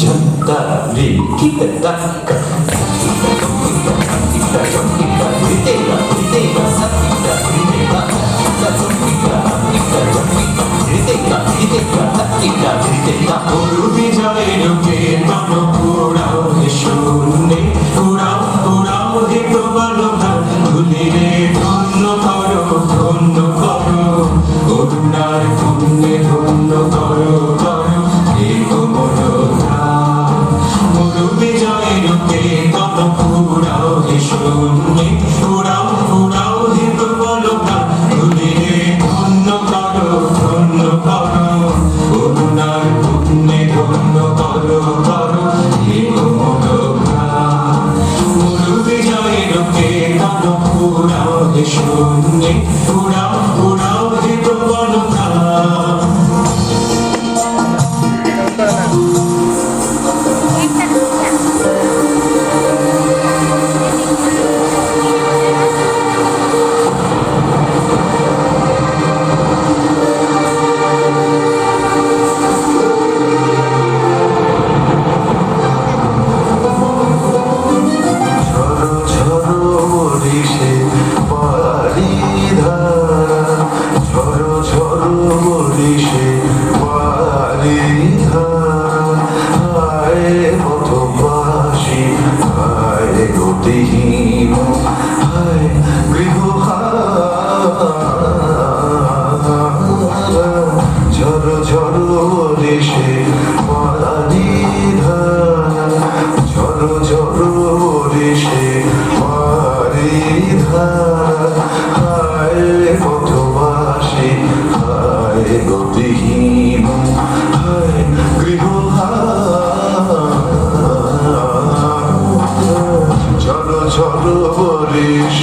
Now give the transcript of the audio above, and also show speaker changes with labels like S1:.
S1: 전달이 기대다 Thank
S2: you. Show me, show me.
S3: বৃথা হায় হতবাসী হায় গতিহীন হায় গৃহহারা। ঝড় ঝড় দেশে মারা দ্বিধা sabrı